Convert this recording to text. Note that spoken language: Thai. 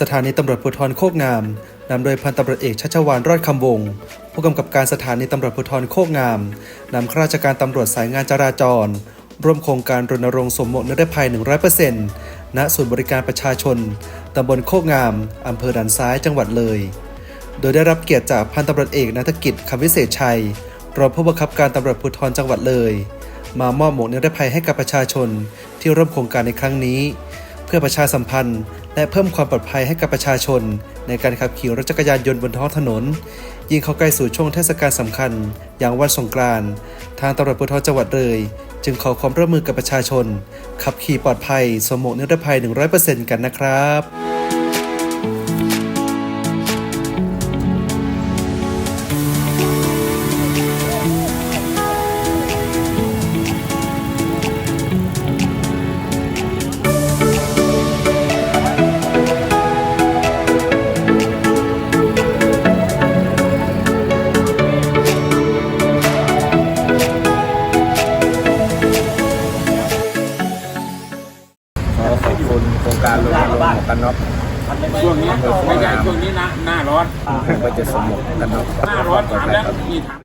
สถานีตำรวจภูธรโคกงามนำโดยพันตำรวจเอกชัชวานรอดคำวง ผู้กำกับการสถานีตำรวจภูธรโคกงามนำข้าราชการตำรวจสายงานจราจร ร่วมโครงการรณรงค์สมมตินิรภัย 100%ณศูนย์บริการประชาชนตำบลโคกงามอำเภอด่านซ้ายจังหวัดเลย โดยได้รับเกียรติจากพันตำรวจเอกนัฐกิจคำวิเศษชัยรองผู้บังคับการตำรวจภูธรจังหวัดเลย มามอบหมวกนิรภัยให้กับประชาชนที่ร่วมโครงการในครั้งนี้ เพื่อประชาสัมพันธ์ และเพิ่มความปลอดภัยให้กับประชาชน ในการขับขี่รถจักรยานยนต์บนท้องถนน ยิ่งเข้าใกล้สู่ช่วงเทศกาลสำคัญ อย่างวันสงกรานต์ทางตำรวจภูธรจังหวัดเลย จึงขอความร่วมมือกับประชาชน ขับขี่ปลอดภัยสวมหมวกนิรภัย 100%กันนะครับ การรณรงค์หมวกกันน็อกช่วงนี้ไม่ใช่ช่วงนี้นะหน้าร้อนก็จะสมหมวกกันน็อกหน้าร้อนถามแล้วมีถาม